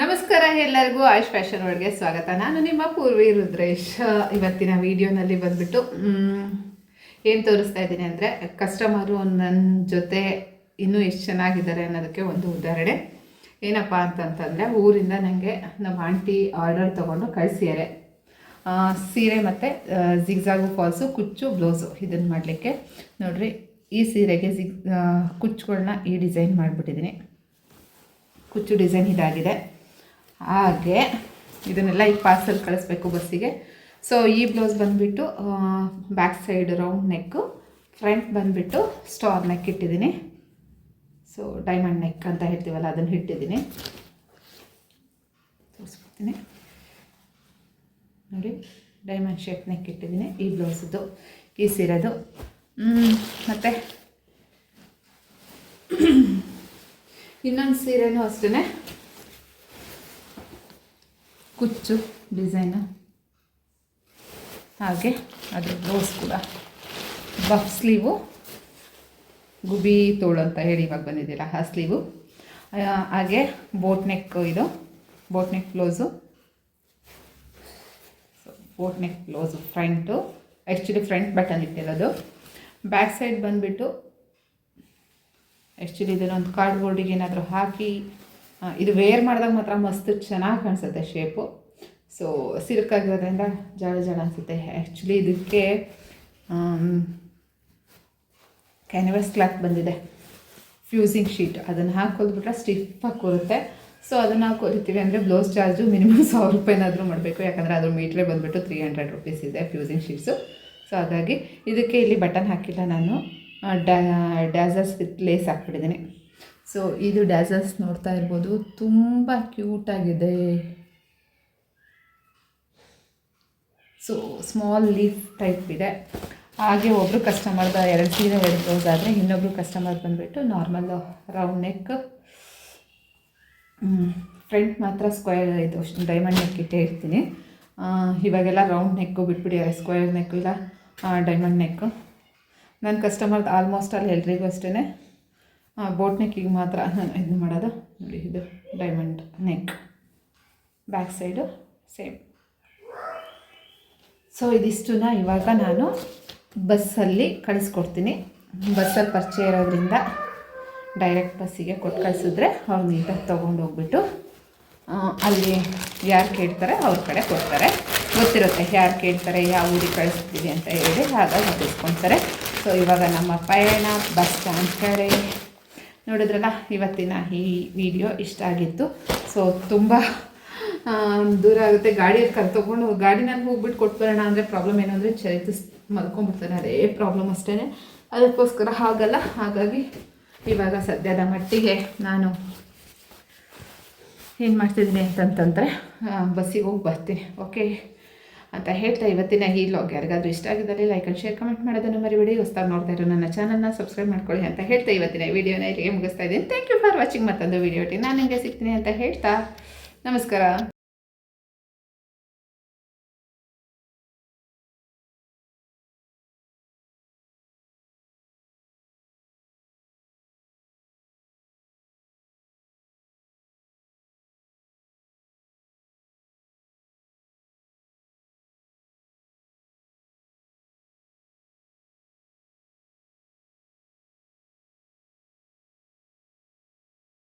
ನಮಸ್ಕಾರ ಎಲ್ಲರಿಗೂ ಆಯುಷ್ ಫ್ಯಾಷನ್ ಒಳಗೆ ಸ್ವಾಗತ. ನಾನು ನಿಮ್ಮ ಪೂರ್ವಿ ರುದ್ರೇಶ್. ಇವತ್ತಿನ ವಿಡಿಯೋನಲ್ಲಿ ಬಂದ್ಬಿಟ್ಟು ಏನು ತೋರಿಸ್ತಾ ಇದ್ದೀನಿ ಅಂದರೆ ಕಸ್ಟಮರು ನನ್ನ ಜೊತೆ ಇನ್ನೂ ಎಷ್ಟು ಚೆನ್ನಾಗಿದ್ದಾರೆ ಅನ್ನೋದಕ್ಕೆ ಒಂದು ಉದಾಹರಣೆ. ಏನಪ್ಪ ಅಂತಂತಂದರೆ, ಊರಿಂದ ನನಗೆ ನಮ್ಮ ಆಂಟಿ ಆರ್ಡರ್ ತೊಗೊಂಡು ಕಳಿಸಿದ್ದಾರೆ. ಸೀರೆ ಮತ್ತು ಜಿಗ್ಝಾಗು ಫಾಲ್ಸು ಕುಚ್ಚು ಬ್ಲೌಸು ಇದನ್ನು ಮಾಡಲಿಕ್ಕೆ. ನೋಡಿರಿ, ಈ ಸೀರೆಗೆ ಜಿಗ್ ಕುಚ್ಚುಗಳನ್ನ ಈ ಡಿಸೈನ್ ಮಾಡಿಬಿಟ್ಟಿದ್ದೀನಿ. ಕುಚ್ಚು ಡಿಸೈನ್ ಇದಾಗಿದೆ. ಹಾಗೆ ಇದನ್ನೆಲ್ಲ ಈಗ ಪಾರ್ಸಲ್ ಕಳಿಸ್ಬೇಕು ಬಸ್ಸಿಗೆ. ಸೊ ಈ ಬ್ಲೌಸ್ ಬಂದುಬಿಟ್ಟು back side round neck front ಬಂದುಬಿಟ್ಟು ಸ್ಟಾರ್ ನೆಕ್ ಇಟ್ಟಿದ್ದೀನಿ. ಸೊ ಡೈಮಂಡ್ ನೆಕ್ ಅಂತ ಹೇಳ್ತೀವಲ್ಲ, ಅದನ್ನು ಇಟ್ಟಿದ್ದೀನಿ. ತೋರಿಸ್ಬಿಡ್ತೀನಿ. ನೋಡಿ ಡೈಮಂಡ್ ಶೇಪ್ ನೆಕ್ ಇಟ್ಟಿದ್ದೀನಿ ಈ ಬ್ಲೌಸದ್ದು ಈ ಸೀರೆದು. ಮತ್ತು? ಇನ್ನೊಂದು ಸೀರೆನೂ ಅಷ್ಟೇ ಕುಚ್ಚು ಡಿಸೈನು ಹಾಗೆ ಅದು ಬ್ಲೌಸ್ ಕೂಡ. ಬಫ್ ಸ್ಲೀವು ಗುಬಿ ತೋಳು ಅಂತ ಹೇಳಿ ಇವಾಗ ಬಂದಿದ್ದೀರಾ ಆ ಸ್ಲೀವು ಹಾಗೆ ಬೋಟ್ ನೆಕ್ ಇದು. Boat neck blouse boat neck blouse front actually front button ಇಟ್ಟಿರೋದು. Back side ಬಂದುಬಿಟ್ಟು ಆ್ಯಕ್ಚುಲಿ ಇದನ್ನೊಂದು ಕಾರ್ಡ್ ಬೋರ್ಡಿಗೆ ಏನಾದರೂ ಹಾಕಿ ಇದು ವೇರ್ ಮಾಡಿದಾಗ ಮಾತ್ರ ಮಸ್ತ್ ಚೆನ್ನಾಗಿ ಕಾಣಿಸುತ್ತೆ ಶೇಪು ಸೊ ಸಿಲ್ಕಾಗಿರೋದ್ರಿಂದ ಜಾಳ ಜಾಳ ಅನಿಸುತ್ತೆ. ಆ್ಯಕ್ಚುಲಿ ಇದಕ್ಕೆ ಕ್ಯಾನ್ವಸ್ ಕ್ಲಾತ್ ಬಂದಿದೆ. ಫ್ಯೂಸಿಂಗ್ ಶೀಟ್ ಅದನ್ನು ಹಾಕೊಲ್ಬಿಟ್ರೆ ಸ್ಟಿಫಾಗಿ ಕೂರುತ್ತೆ ಸೊ ಅದನ್ನು ನಾವು ಕೊರಿತೀವಿ ಅಂದರೆ ಬ್ಲೌಸ್ ಚಾರ್ಜು ಮಿನಿಮಮ್ ಸಾವಿರ ರೂಪಾಯಿನಾದರೂ ಮಾಡಬೇಕು. ಯಾಕಂದರೆ ಅದ್ರ ಮೀಟ್ರೇ ಬಂದುಬಿಟ್ಟು ತ್ರೀ ಹಂಡ್ರೆಡ್ ರುಪೀಸ್ ಇದೆ ಫ್ಯೂಸಿಂಗ್ ಶೀಟ್ಸು ಸೊ ಹಾಗಾಗಿ ಇದಕ್ಕೆ ಇಲ್ಲಿ ಬಟನ್ ಹಾಕಿಲ್ಲ ನಾನು. ಡ್ಯಾ ವಿತ್ ಲೇಸ್ ಹಾಕ್ಬಿಟ್ಟಿದ್ದೀನಿ. ಸೊ ಇದು ಡ್ಯಾಸಸ್ ನೋಡ್ತಾ ಇರ್ಬೋದು. ತುಂಬ ಕ್ಯೂಟಾಗಿದೆ ಸೊ ಸ್ಮಾಲ್ ಲೀಫ್ ಟೈಪ್ ಇದೆ. ಹಾಗೆ ಒಬ್ಬರು ಕಸ್ಟಮರ್ದ ಎರಡು ಸೀರೆ ಎರಡು ಬ್ಲೌಸ್ ಆದರೆ ಇನ್ನೊಬ್ಬರು ಕಸ್ಟಮರ್ ಬಂದುಬಿಟ್ಟು ನಾರ್ಮಲ್ ರೌಂಡ್ ನೆಕ್ ಫ್ರಂಟ್ ಮಾತ್ರ ಸ್ಕ್ವೇರ್ ಇದು ಡೈಮಂಡ್ ನೆಕ್ ಇಟ್ಟೇ ಇರ್ತೀನಿ. ಇವಾಗೆಲ್ಲ ರೌಂಡ್ ನೆಕ್ಕು ಬಿಟ್ಬಿಟ್ಟಿದ್ದಾರೆ ಸ್ಕ್ವೇರ್ ನೆಕ್ ಇಲ್ಲ ಡೈಮಂಡ್ ನೆಕ್ಕು ನನ್ನ ಕಸ್ಟಮರ್ದು ಆಲ್ಮೋಸ್ಟ್ ಅಲ್ಲಿ ಎಲ್ರಿಗೂ ಅಷ್ಟೇ ಬೋಟ್ ನೆಕ್ಕಿಗೆ ಮಾತ್ರ ನಾನು ಇದು ಮಾಡೋದು. ನೋಡಿ, ಇದು diamond neck back side same so ಇದಿಷ್ಟನ್ನ ಇವಾಗ ನಾನು ಬಸ್ಸಲ್ಲಿ ಕಳಿಸ್ಕೊಡ್ತೀನಿ. ಬಸ್ಸಲ್ಲಿ ಪರಿಚಯ ಇರೋದ್ರಿಂದ ಡೈರೆಕ್ಟ್ ಬಸ್ಸಿಗೆ ಕೊಟ್ಟು ಕಳಿಸಿದ್ರೆ ಅವ್ರು ನೀಟಾಗಿ ತೊಗೊಂಡು ಹೋಗ್ಬಿಟ್ಟು ಅಲ್ಲಿ ಯಾರು ಕೇಳ್ತಾರೆ ಅವ್ರ ಕಡೆ ಕೊಡ್ತಾರೆ. ಗೊತ್ತಿರುತ್ತೆ ಯಾರು ಕೇಳ್ತಾರೆ, ಯಾವ ಊರಿಗೆ ಕಳಿಸ್ತೀವಿ ಅಂತ ಹೇಳಿ, ಹಾಗಾಗಿ ತಿಳಿಸ್ಕೊಳ್ತಾರೆ ಸೊ ಇವಾಗ ನಮ್ಮ ಪಯಣ ಬಸ್ ಸ್ಟ್ಯಾಂಡ್ ಕಡೆ ನೋಡಿದ್ರಲ್ಲ, ಇವತ್ತಿನ ಈ ವಿಡಿಯೋ ಇಷ್ಟ ಆಗಿತ್ತು. ಸೊ ತುಂಬ ದೂರ ಆಗುತ್ತೆ. ಗಾಡಿಯಲ್ಲಿ ಕರ್ ತೊಗೊಂಡು ನಾನು ಹೋಗ್ಬಿಟ್ಟು ಕೊಟ್ಬರೋಣ ಅಂದರೆ ಪ್ರಾಬ್ಲಮ್ ಏನು ಅಂದರೆ ಚರಿತು ಮಲ್ಕೊಂಡ್ಬಿಡ್ತಾನೆ ಅದೇ ಪ್ರಾಬ್ಲಮ್ ಅಷ್ಟೇ ಅದಕ್ಕೋಸ್ಕರ ಹಾಗಲ್ಲ. ಹಾಗಾಗಿ ಇವಾಗ ಸದ್ಯದ ಮಟ್ಟಿಗೆ ನಾನು ಏನು ಮಾಡ್ತಿದ್ದೀನಿ ಅಂತಂತಂದರೆ ಬಸ್ಸಿಗೆ ಹೋಗಿ ಬರ್ತೀನಿ. ಓಕೆ ಅಂತ ಹೇಳ್ತಾ ಇವತ್ತಿನ ಈ ಲಾಗ್ ಯಾರಿಗಾದರೂ ಇಷ್ಟ ಆಗಿದ್ದಲ್ಲಿ ಲೈಕ್ ಆ್ಯಂಡ್ ಶೇರ್ ಕಮೆಂಟ್ ಮಾಡೋದನ್ನು ಮರಿಬೇಡಿ. ಹೊಸ್ದಾಗಿ ನೋಡ್ತಾ ಇರೋ ನನ್ನ ಚಾನಲ್ನ ಸಬ್ಸ್ಕ್ರೈಬ್ ಮಾಡ್ಕೊಳ್ಳಿ ಅಂತ ಹೇಳ್ತಾ ಇವತ್ತಿನ ವಿಡಿಯೋನ ಇಲ್ಲಿಗೆ ಮುಗಿಸ್ತಾ ಇದ್ದೀನಿ. ಥ್ಯಾಂಕ್ ಯು ಫಾರ್ ವಾಚಿಂಗ್ ಮತ್ತೊಂದು ವಿಡಿಯೋ ನಾನು ನಿಮಗೆ ಸಿಗ್ತೀನಿ ಅಂತ ಹೇಳ್ತಾ. ನಮಸ್ಕಾರ.